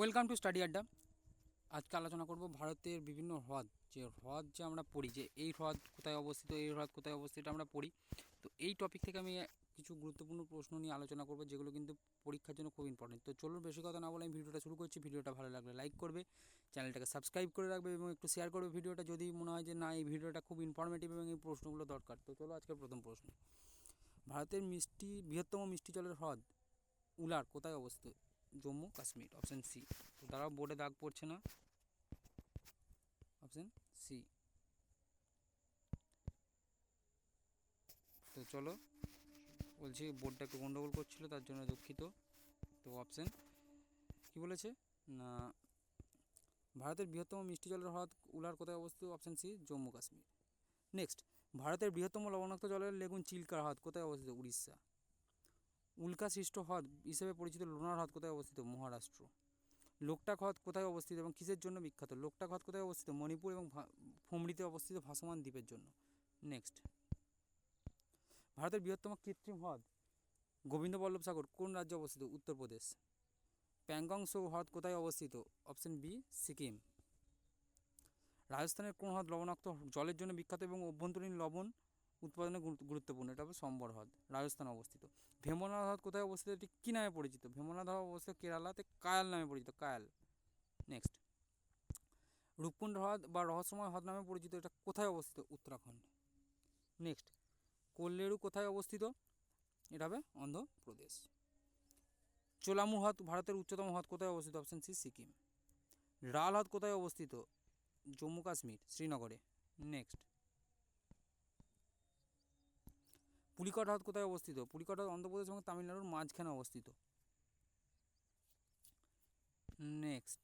Welcome to study আড্ডা আজকে আলোচনা করব ভারতের বিভিন্ন হ্রদ। যে হ্রদ যে আমরা পড়ি, যে এই হ্রদ কোথায় অবস্থিত, এই হ্রদ কোথায় অবস্থিত আমরা পড়ি। তো এই টপিক থেকে আমি কিছু গুরুত্বপূর্ণ প্রশ্ন নিয়ে আলোচনা করব, যেগুলো কিন্তু পরীক্ষার জন্য খুব ইম্পর্টেন্ট তো চলুন বেশি কথা না বলে আমি ভিডিওটা শুরু করছি। ভিডিওটা ভালো লাগলে লাইক করবে, চ্যানেলটাকে সাবস্ক্রাইব করে রাখবে এবং একটু শেয়ার করবে ভিডিওটা যদি মনে হয় যে না, এই ভিডিওটা খুব ইনফরমেটিভ এবং এই প্রশ্নগুলো দরকার। তো চলো আজকের প্রথম প্রশ্ন। ভারতের মিষ্টি, বৃহত্তম মিষ্টি জলের হ্রদ, উলার কোথায় অবস্থিত? জম্মু, কাশ্মীর অপশান সি তো তারাও বোর্ডে দাগ পড়ছে না। অপশান সি তো চলো, বলছি বোর্ডটা একটু গন্ডগোল করছিল, তার জন্য দুঃখিত। তো অপশান কি বলেছে? না, ভারতের বৃহত্তম মিষ্টি জলের হ্রদ উলার কোথায় অবস্থিত? Option C Jammu, Kashmir. Next ভারতের বৃহত্তম লবণাক্ত জলের লেগুন চিল্কার হ্রদ কোথায় অবস্থিত? উড়িষ্যা। উল্কা সৃষ্ট হ্রদ হিসেবে পরিচিত লোনার হ্রদ কোথায় অবস্থিত? মহারাষ্ট্র। লোকটাক হ্রদ কোথায় অবস্থিত এবং কিসের জন্য বিখ্যাত? লোকটাক হ্রদ কোথায় অবস্থিত? মণিপুর এবং ফুমড়িতে অবস্থিত ভাসমান দ্বীপের জন্য। নেক্সট। ভারতের বৃহত্তম কৃত্রিম হ্রদ গোবিন্দ বল্লভ সাগর কোন রাজ্যে অবস্থিত? উত্তরপ্রদেশ। প্যাংগং সো হ্রদ কোথায় অবস্থিত? Option B, Sikkim. রাজস্থানের কোন হ্রদ লবণাক্ত জলের জন্য বিখ্যাত এবং অভ্যন্তরীণ লবণ উৎপাদনে গুরুত্বপূর্ণ। এটা হবে সম্বর হ্রদ, রাজস্থানে অবস্থিত। ভেমনাথ হ্রদ কোথায় অবস্থিত? এটি কী নামে পরিচিত? ভেমনাথ হ্রদ অবস্থিত কেরালাতে কায়াল নামে পরিচিত, কায়াল। নেক্সট রূপকুণ্ড হ্রদ বা রহস্যময় হ্রদ নামে পরিচিত, এটা কোথায় অবস্থিত? উত্তরাখণ্ড। নেক্সট কোল্লেরু কোথায় অবস্থিত? এটা হবে অন্ধ্রপ্রদেশ। চোলামু হ্রদ ভারতের উচ্চতম হ্রদ কোথায় অবস্থিত? Option C Sikkim. রাল হ্রদ কোথায় অবস্থিত? জম্মু কাশ্মীর, শ্রীনগরে। নেক্সট পুলিকট হ্রদ কোথায় অবস্থিত? পুলিকট হ্রদ অন্ধ্রপ্রদেশ এবং তামিলনাড়ুর মাঝখানে অবস্থিত। নেক্সট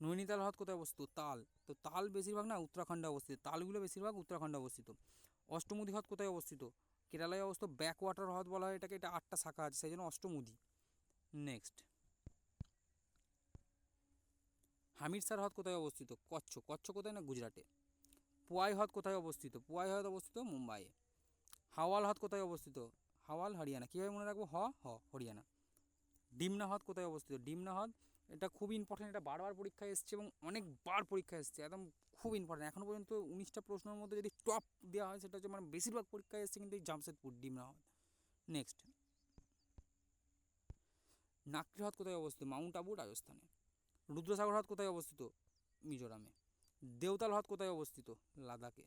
নৈনিতাল হ্রদ কোথায় অবস্থিত? তাল। তো তাল বেশিরভাগ না উত্তরাখণ্ডে অবস্থিত। তালগুলো বেশিরভাগ উত্তরাখণ্ডে অবস্থিত। অষ্টমুদি হ্রদ কোথায় অবস্থিত? কেরালায় অবস্থিত ব্যাক ওয়াটার হ্রদ বলা হয়, এটাকে এটা আটটা শাখা আছে, সেই জন্য অষ্টমুদি। নেক্সট হামিরসার হ্রদ কোথায় অবস্থিত? কচ্ছ। কচ্ছ কোথায় না গুজরাটে? পোয়াই হ্রদ কোথায় অবস্থিত? পোয়াই হ্রদ অবস্থিত মুম্বাইয়ে। হাওয়াল হ্রদ কোথায় অবস্থিত? হাওয়াল হরিয়ানা। কীভাবে মনে রাখব? হ হ, হরিয়ানা। ডিমনা হ্রদ কোথায় অবস্থিত? ডিমনা হ্রদ, এটা খুব ইম্পর্টেন্ট এটা বারবার পরীক্ষায় এসছে এবং অনেকবার পরীক্ষায় এসছে, একদম খুব ইম্পর্টেন্ট এখনও পর্যন্ত উনিশটা প্রশ্নের মধ্যে যদি টপ দেওয়া হয়, সেটা হচ্ছে মানে বেশিরভাগ পরীক্ষায় এসছে কিন্তু এই জামশেদপুর ডিমনা হ্রদ। নেক্সট নাকরি হ্রদ কোথায় অবস্থিত? মাউন্ট আবু, রাজস্থানে। রুদ্রসাগর হ্রদ কোথায় অবস্থিত? মিজোরামে। দেওতাল হ্রদ কোথায় অবস্থিত? লাদাখে।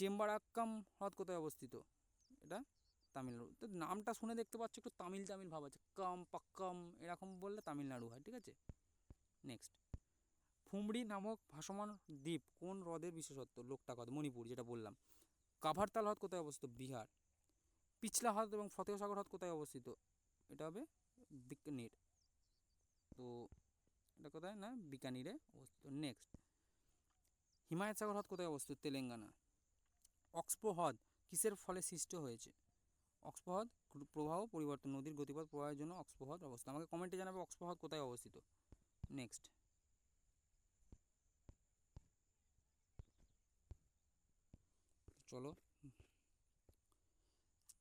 চেম্বারাক্কাম হ্রদ কোথায় অবস্থিত? এটা তামিলনাড়ু। তো নামটা শুনে দেখতে পাচ্ছ, একটু তামিল তামিল ভাব আছে। কাম, পাক্কাম এরকম বললে তামিলনাড়ু হয়, ঠিক আছে? নেক্সট ফুমড়ি নামক ভাসমান দ্বীপ কোন হ্রদের বিশেষত্ব? লোকটাক হ্রদ মণিপুর, যেটা বললাম। কাভারতাল হ্রদ কোথায় অবস্থিত? বিহার। পিছলা হ্রদ এবং ফতেহসাগর হ্রদ কোথায় অবস্থিত? এটা হবে বিকানির। তো এটা কোথায় না? বিকানিরে অবস্থিত। নেক্সট হিমায়ত সাগর হ্রদ কোথায় অবস্থিত? তেলেঙ্গানা। অক্সপো হ্রদ কিসের ফলে সৃষ্ট হয়েছে? অক্সপো হ্রদ প্রবাহ পরিবর্তন, নদীর গতিপথ প্রবাহের জন্য অক্সপো হ্রদ অবস্থিত। আমাকে কমেন্টে জানাবে অক্সপো হ্রদ কোথায় অবস্থিত। নেক্সট চলো।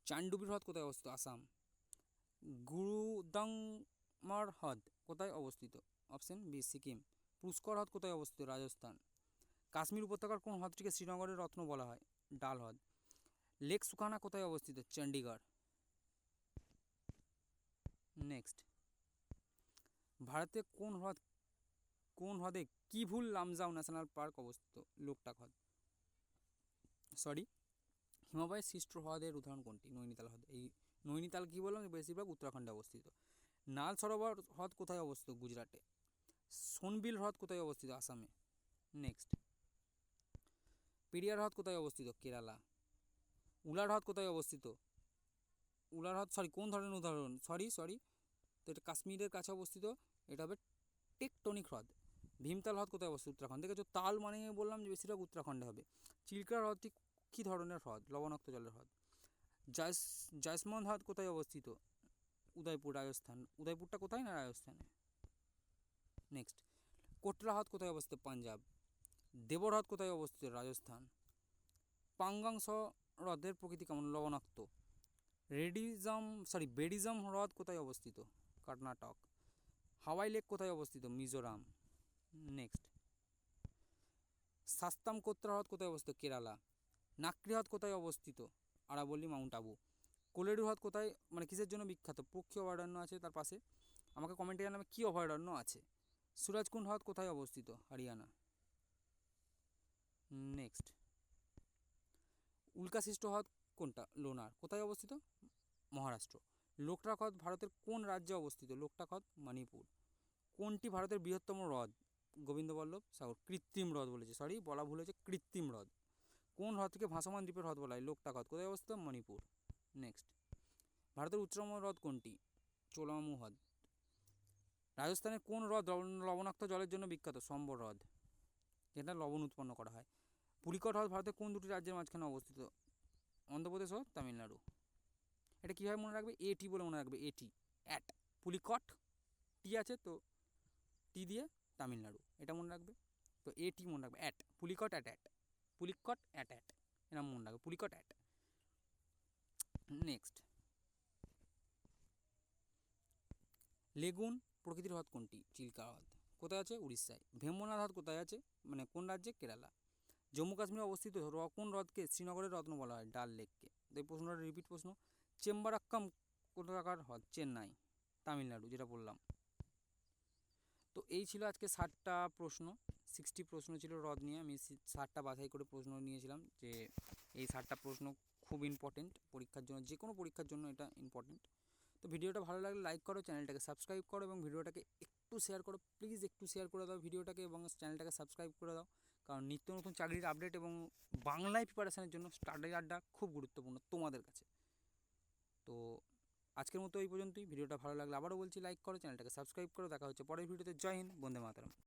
চান্ডুবি হ্রদ কোথায় অবস্থিত? আসাম। গুরুদাংমার হ্রদ কোথায় অবস্থিত? অপশন বি সিকিম পুষ্কর হ্রদ কোথায় অবস্থিত? রাজস্থান। কাশ্মীর উপত্যকার কোন হ্রদটিকে শ্রীনগরের রত্ন বলা হয়? ডাল হ্রদ লেক সুখানা কোথায় অবস্থিত? চণ্ডীগড় নেক্সট। ভারতে কোন হ্রদ, কোন হ্রদে কিভুল লামজাও ন্যাশনাল পার্ক অবস্থিত? লোকটাক হ্রদ। সরি, হিমালয়ের সৃষ্ট হ্রদের উদাহরণ কোনটি? নৈনিতাল হ্রদ। এই নৈনিতাল কী বললাম? বেশিরভাগ উত্তরাখণ্ডে অবস্থিত। নাল সরোবর হ্রদ কোথায় অবস্থিত? গুজরাটে। সোনবিল হ্রদ কোথায় অবস্থিত? আসামে। নেক্সট। পেরিয়ার হ্রদ কোথায় অবস্থিত? কেরালা। উলার হ্রদ কোথায় অবস্থিত? উলার হ্রদ সরি কোন ধরনের উদাহরণ? সরি সরি তো এটা কাশ্মীরের কাছে অবস্থিত। এটা হবে টেকটনিক হ্রদ। ভীমতাল হ্রদ কোথায় অবস্থিত? উত্তরাখণ্ড। দেখেছ, তাল মানে বললাম যে বেশিরভাগ উত্তরাখণ্ডে হবে। চিল্কা হ্রদটি কী ধরনের হ্রদ? লবণাক্ত জলের হ্রদ। জয়স জয়সমন্দ হ্রদ কোথায় অবস্থিত? উদয়পুর, রাজস্থান। উদয়পুরটা কোথায় না রাজস্থানে? নেক্সট কোটরা হ্রদ কোথায় অবস্থিত? পাঞ্জাব। দেবর হ্রদ কোথায় অবস্থিত? রাজস্থান। পাঙ্গাংস হ্রদের প্রকৃতি কেমন? লবণাক্ত। রেডিজম সরি বেডিজম হ্রদ কোথায় অবস্থিত? কর্ণাটক। হাওয়াই লেক কোথায় অবস্থিত? মিজোরাম। নেক্সট। সাস্তাম কোত্রা হ্রদ কোথায় অবস্থিত? কেরালা। নাকরি হ্রদ কোথায় অবস্থিত? আরাবল্লী, মাউন্ট আবু। কোলেরু হ্রদ কোথায়? মানে কিসের জন্য বিখ্যাত? পক্ষী অভয়ারণ্য আছে তার পাশে। আমাকে কমেন্টে জানাবে কী অভয়ারণ্য আছে? সুরাজকুন্ড হ্রদ কোথায় অবস্থিত? হরিয়ানা। নেক্সট। উল্কাশিষ্ট হ্রদ কোনটা? লোনার। কোথায় অবস্থিত? মহারাষ্ট্র। লোকটাক হ্রদ ভারতের কোন রাজ্যে অবস্থিত? লোকটাক হ্রদ মণিপুর। কোনটি ভারতের বৃহত্তম হ্রদ? গোবিন্দবল্লভ সাগর। কৃত্রিম হ্রদ বলেছে সরি বলা ভুল হয়েছে, কৃত্রিম হ্রদ। কোন হ্রদকে ভাসমান দ্বীপের হ্রদ বলা হয়? লোকটাক হ্রদ কোথায় অবস্থিত? মণিপুর। নেক্সট। ভারতের উচ্চতম হ্রদ কোনটি? চোলামু হ্রদ রাজস্থানের কোন হ্রদ লবণাক্ত জলের জন্য বিখ্যাত? সম্বর হ্রদ। যেটা লবণ উৎপন্ন করা হয়। পুলিকট হ্রদ ভারতের কোন দুটি রাজ্যের মাঝখানে অবস্থিত? অন্ধ্রপ্রদেশ ও তামিলনাড়ু। এটা কীভাবে মনে রাখবে? এটি বলে মনে রাখবে এটি অ্যাট। পুলিকট, টি আছে তো, টি দিয়ে তামিলনাড়ু, এটা মনে রাখবে? তো এটি মনে রাখবে, at. Pulicat, at at. Pulicat, at at. এরকম মনে রাখবে, পুলিকট, অ্যাট। নেক্সট। লেগুন প্রকৃতির হ্রদ কোনটি? চিল্কা হ্রদ। কোথায় আছে? উড়িষ্যায়। ভেম্বনাথ হ্রদ কোথায় আছে? মানে কোন রাজ্যে? কেরালা। জম্মু কাশ্মীরে অবস্থিত। কোন হ্রদকে? শ্রীনগরের রত্ন বলা হয়, ডাল লেককে। এই প্রশ্নটা রিপিট প্রশ্ন। চেম্বারাক্কাম কোথাকার হ্রদ? চেন্নাই, তামিলনাড়ু, যেটা বললাম। তো এই ছিল আজকে ষাটটা প্রশ্ন সিক্সটি প্রশ্ন ছিল হ্রদ নিয়ে। আমি ষাটটা বাছাই করে প্রশ্ন নিয়েছিলাম যে এই ষাটটা প্রশ্ন খুব ইম্পর্টেন্ট পরীক্ষার জন্য যে কোনো পরীক্ষার জন্য এটা ইম্পর্টেন্ট তো ভিডিওটা ভালো লাগলে লাইক করো চ্যানেলটাকে সাবস্ক্রাইব করো এবং ভিডিওটাকে একটু শেয়ার করো। প্লিজ একটু শেয়ার করে দাও ভিডিওটাকে এবং চ্যানেলটাকে সাবস্ক্রাইব করে দাও। কারণ নিত্য নতুন চাকরির আপডেট এবং বাংলায় প্রিপারেশানের জন্য স্টাডি আড্ডা খুব গুরুত্বপূর্ণ তোমাদের কাছে। তো আজকের মতো এই পর্যন্তই। ভিডিওটা ভালো লাগলে আবারও বলছি লাইক করো চ্যানেলটাকে সাবস্ক্রাইব করো। দেখা হচ্ছে পরের ভিডিওতে। জয় হিন্দ, বন্দে মাতারাম।